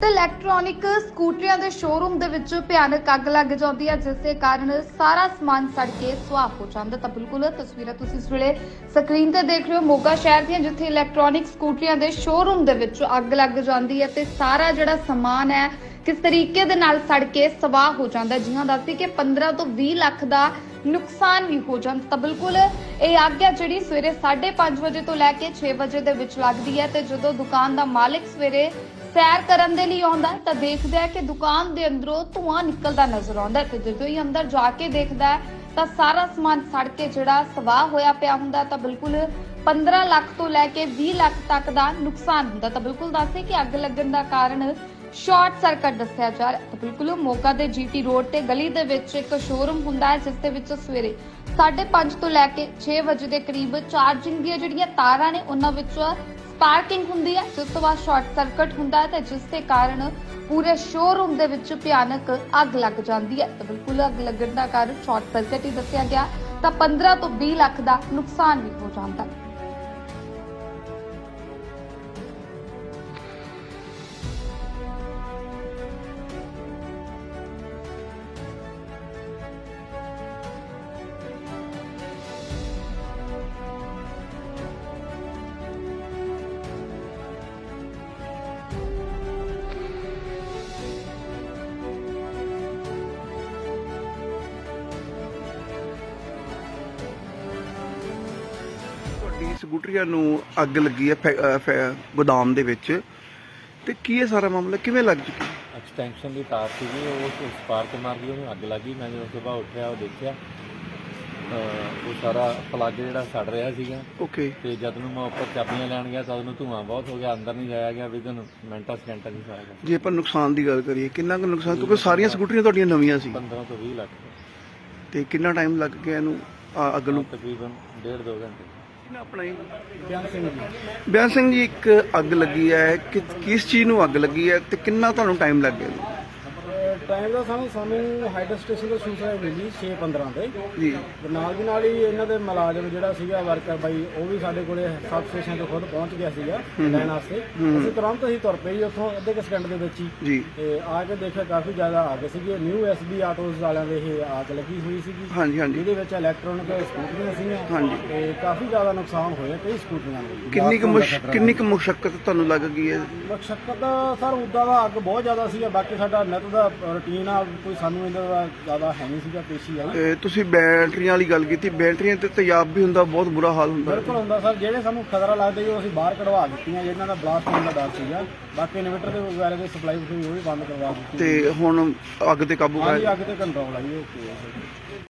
ਤੇ ਇਲੈਕਟ੍ਰੋਨਿਕ ਸਕੂਟਰੀਆਂ ਦੇ ਸ਼ੋਰੂਮ ਦੇ ਵਿੱਚ ਭਿਆਨਕ ਅੱਗ ਲੱਗ ਜਾਂਦੀ ਹੈ, ਜਿਸ ਦੇ ਕਾਰਨ ਸਾਰਾ ਸਮਾਨ ਸੜ ਕੇ ਸੁਆਹ ਹੋ ਜਾਂਦਾ ਤਾਂ ਬਿਲਕੁਲ ਤਸਵੀਰਾਂ ਤੁਸੀਂ ਇਸ ਵੇਲੇ ਸਕਰੀਨ ਤੇ ਦੇਖ ਰਹੇ ਹੋ, ਮੋਗਾ ਸ਼ਹਿਰ ਦੀਆਂ, ਜਿੱਥੇ ਇਲੈਕਟ੍ਰੋਨਿਕ ਸਕੂਟਰੀਆਂ ਦੇ ਸ਼ੋਰੂਮ ਦੇ ਵਿੱਚ ਅੱਗ ਲੱਗ ਜਾਂਦੀ ਹੈ ਤੇ ਸਾਰਾ ਜਿਹੜਾ ਸਮਾਨ ਹੈ, ਕਿਸ ਤਰੀਕੇ ਦੇ ਨਾਲ ਸੜ ਕੇ ਸਵਾਹ ਹੋ ਜਾਂਦਾ ਹੈ। ਦੱਸਦੀ ਕਿ 15 ਤੋਂ 20 ਲੱਖ ਦਾ ਨੁਕਸਾਨ ਵੀ ਹੋ ਜਾਂਦਾ ਤਾਂ ਬਿਲਕੁਲ ਇਹ ਅੱਗ ਜਿਹੜੀ ਸਵੇਰੇ 5:30 ਵਜੇ ਤੋਂ ਲੈ ਕੇ 6 ਵਜੇ ਦੇ ਵਿੱਚ ਲੱਗਦੀ ਹੈ ਤੇ ਜਦੋਂ ਦੁਕਾਨ ਦਾ ਮਾਲਕ ਸਵੇਰੇ ਸੈਰ ਕਰਨ ਦੇ ਲਈ ਆਉਂਦਾ ਤਾਂ ਦੇਖਦਾ ਹੈ ਕਿ ਦੁਕਾਨ ਦੇ ਅੰਦਰੋਂ ਧੂਆਂ ਨਿਕਲਦਾ ਨਜ਼ਰ ਆਉਂਦਾ ਤੇ ਜਦੋਂ ਹੀ ਅੰਦਰ ਜਾ ਕੇ ਦੇਖਦਾ ਤਾਂ ਸਾਰਾ ਸਮਾਨ ਸੜ ਕੇ ਜਿਹੜਾ ਸਵਾਹ ਹੋਇਆ ਪਿਆ ਹੁੰਦਾ ਤਾਂ ਬਿਲਕੁਲ 15 ਲੱਖ ਤੋਂ ਲੈ ਕੇ 20 ਲੱਖ ਤੱਕ ਦਾ ਨੁਕਸਾਨ ਹੁੰਦਾ ਤਾਂ ਬਿਲਕੁਲ ਦੱਸੇ ਕਿ ਅੱਗ ਲੱਗਣ ਦਾ ਕਾਰਨ ਸ਼ਾਰਟ ਸਰਕਟ ਦੱਸਿਆ ਜਾ ਰਿਹਾ ਤਾਂ ਬਿਲਕੁਲ ਮੋਗਾ ਦੇ ਜੀਟੀ ਰੋਡ ਤੇ ਗਲੀ ਦੇ ਵਿੱਚ ਇੱਕ ਸ਼ੋਰੂਮ ਹੁੰਦਾ ਹੈ, ਜਿਸ ਦੇ ਵਿੱਚ ਸਵੇਰੇ 5:30 ਤੋਂ ਲੈ ਕੇ 6 ਵਜੇ ਦੇ ਕਰੀਬ ਚਾਰਜਿੰਗ ਦੀਆਂ ਜਿਹੜੀਆਂ ਤਾਰਾਂ ਨੇ, ਉਹਨਾਂ ਵਿੱਚ ਸਪਾਰਕਿੰਗ ਹੁੰਦੀ ਹੈ, ਜਿਸ ਤੋਂ ਬਾਅਦ ਸ਼ਾਰਟ ਸਰਕਟ ਹੁੰਦਾ ਹੈ ਤੇ ਜਿਸ ਦੇ ਕਾਰਨ ਪੂਰੇ ਸ਼ੋਰੂਮ ਦੇ ਵਿੱਚ ਭਿਆਨਕ ਅੱਗ ਲੱਗ ਜਾਂਦੀ ਹੈ ਤਾਂ ਬਿਲਕੁਲ ਅੱਗ ਲੱਗਣ ਦਾ ਕਾਰਨ ਸ਼ਾਰਟ ਸਰਕਟ ਹੀ ਦੱਸਿਆ ਗਿਆ, ਤਾਂ 15 ਤੋਂ 20 ਲੱਖ ਦਾ ਨੁਕਸਾਨ ਵੀ ਹੋ ਜਾਂਦਾ ਹੈ। ਤੁਹਾਡੀ ਸਕੂਟਰੀਆਂ ਨੂੰ ਅੱਗ ਲੱਗੀ ਹੈ ਗੋਦਾਮ ਦੇ ਵਿੱਚ। ਤੇ ਕੀ ਇਹ ਸਾਰਾ ਮਾਮਲਾ ਕਿਵੇਂ ਲੱਗ ਚੁੱਕੀ ਐਕਸਟੈਂਸ਼ਨ ਦੀ ਤਾਰ ਸੀਗੀ ਉਹ ਉਸ ਸਪਾਰਕ ਮਾਰ ਗਈ ਉਹਨੂੰ ਅੱਗ ਲੱਗੀ ਮੈਂ ਜਦੋਂ ਸਵੇਰ ਉੱਠਿਆ ਉਹ ਦੇਖਿਆ ਉਹ ਸਾਰਾ ਪਲੱਗ ਜਿਹੜਾ ਸੜ ਰਿਹਾ ਸੀਗਾ। ਓਕੇ ਤੇ ਜਦ ਨੂੰ ਮੈਂ ਉੱਪਰ ਚਾਬੀਆਂ ਲੈਣ ਗਿਆ ਤਾਂ ਉਹਨੂੰ ਧੂਆਂ ਬਹੁਤ ਹੋ ਗਿਆ ਅੰਦਰ ਨਹੀਂ ਜਾਇਆ ਗਿਆ ਵਿਦਨ ਮਿੰਟਾਂ ਸਕਿੰਟਾਂ ਦੀ ਸਾਰਾ ਜੇ ਆਪਾਂ ਨੁਕਸਾਨ ਦੀ ਗੱਲ ਕਰੀਏ ਕਿੰਨਾ ਕੁ ਨੁਕਸਾਨ? ਕਿਉਂਕਿ ਸਾਰੀਆਂ ਸਕੂਟਰੀਆਂ ਤੁਹਾਡੀਆਂ ਨਵੀਆਂ ਸੀ। 15 ਤੋਂ 20 ਲੱਖ। ਤੇ ਕਿੰਨਾ ਟਾਈਮ ਲੱਗ ਗਿਆ ਇਹਨੂੰ ਅੱਗ ਨੂੰ? ਤਕਰੀਬਨ ਡੇਢ ਦੋ ਘੰਟੇ। ਆਪਣਾ ਹੀ ਬਿਆਨ ਸਿੰਘ ਜੀ। ਬਿਆਨ ਸਿੰਘ ਜੀ ਇੱਕ ਅੱਗ ਲੱਗੀ ਹੈ। ਕਿ ਕਿਸ ਚੀਜ਼ ਨੂੰ ਅੱਗ ਲੱਗੀ ਹੈ ਤੇ ਕਿੰਨਾ ਤੁਹਾਨੂੰ ਟਾਈਮ ਲੱਗ ਗਿਆ ਟਾਈਮ ਦਾ ਸਾਨੂੰ ਸਾਨੂੰ ਹਾਈਡਰ ਸਟੇਸ਼ਨ ਤੋਂ ਸੂਚਨਾ ਮਿਲੀ 6:15 ਤੇ। ਜੀ। ਤੇ ਨਾਲ ਦੀ ਨਾਲ ਹੀ ਇਹਨਾਂ ਦੇ ਮੁਲਾਜ਼ਮ ਜਿਹੜਾ ਸੀਗਾ ਵਰਕਰ ਬਾਈ ਉਹ ਵੀ ਸਾਡੇ ਕੋਲੇ ਸਬ ਸਟੇਸ਼ਨ ਤੋਂ ਖੁਦ ਪਹੁੰਚ ਗਿਆ ਸੀਗਾ ਲੈਣ ਵਾਸਤੇ। ਅਸੀਂ ਤੁਰੰਤ ਹੀ ਤੁਰ ਪਏ ਜੀ ਉੱਥੋਂ ਅੱਧੇ ਕੁ ਸਕਿੰਟ ਦੇ ਵਿੱਚ ਹੀ। ਤੇ ਆ ਕੇ ਦੇਖਿਆ ਕਾਫੀ ਜ਼ਿਆਦਾ ਅੱਗ ਸੀਗੀ। ਨਿਊ ਐਸਬੀ ਆਟੋਸ ਵਾਲਿਆਂ ਦੇ ਇਹ ਆਗ ਲੱਗੀ ਹੋਈ ਸੀਗੀ। ਹਾਂਜੀ ਹਾਂਜੀ। ਜਿਹਦੇ ਵਿੱਚ ਇਲੈਕਟ੍ਰੋਨਿਕ ਸਕੂਟਰੀਆਂ ਸੀਗੀਆਂ। ਹਾਂਜੀ। ਤੇ ਕਾਫੀ ਜ਼ਿਆਦਾ ਨੁਕਸਾਨ ਹੋਇਆ ਕਈ ਸਕੂਟਰੀਆਂ ਦੇ ਕਿੰਨੀ ਕੁ ਕਿੰਨੀ ਕੁ ਮੁਸ਼ਕਲ ਤੁਹਾਨੂੰ ਲੱਗ ਗਈ ਹੈ? ਮਕਸਦ ਦਾ ਸਰ ਉਦਾਂ ਦਾ ਅੱਗ ਬਹੁਤ ਜ਼ਿਆਦਾ ਸੀਗਾ। ਬਾਕੀ ਸਾਡਾ ਨਿਤ ਦਾ ਰੁਟੀਨ ਆ ਕੋਈ ਸਾਨੂੰ ਇਹਦਾ ਜ਼ਿਆਦਾ ਹੈ ਨਹੀਂ ਸੀਗਾ ਪੇਸ਼ੀ ਆਈ ਤੇ ਤੁਸੀਂ ਬੈਟਰੀਆਂ ਵਾਲੀ ਗੱਲ ਕੀਤੀ। ਬੈਟਰੀਆਂ ਤੇ ਤੇਜ਼ਾਬ ਵੀ ਹੁੰਦਾ ਬਹੁਤ ਬੁਰਾ ਹਾਲ ਹੁੰਦਾ। ਬਿਲਕੁਲ ਹੁੰਦਾ ਸਰ ਜਿਹੜੇ ਸਾਨੂੰ ਖਤਰਾ ਲੱਗਦਾ ਜੀ ਉਹ ਅਸੀਂ ਬਾਹਰ ਕਢਵਾ ਦਿੱਤੀਆਂ ਜਿਹਨਾਂ ਦਾ ਬਲਾਸਟ ਹੋਣ ਦਾ ਡਰ ਸੀਗਾ। ਬਾਕੀ ਇਨਵੇਟਰ ਦੇ ਵਗੈਰਾ ਦੀ ਸਪਲਾਈ ਉਹ ਵੀ ਬੰਦ ਕਰਵਾ ਦਿੱਤੀ ਤੇ ਹੁਣ ਅੱਗ ਤੇ ਕਾਬੂ ਹਾਂਜੀ ਪਾਇਆ। ਅੱਗ ਤੇ ਕੰਟਰੋਲ ਆਈ ਓਕੇ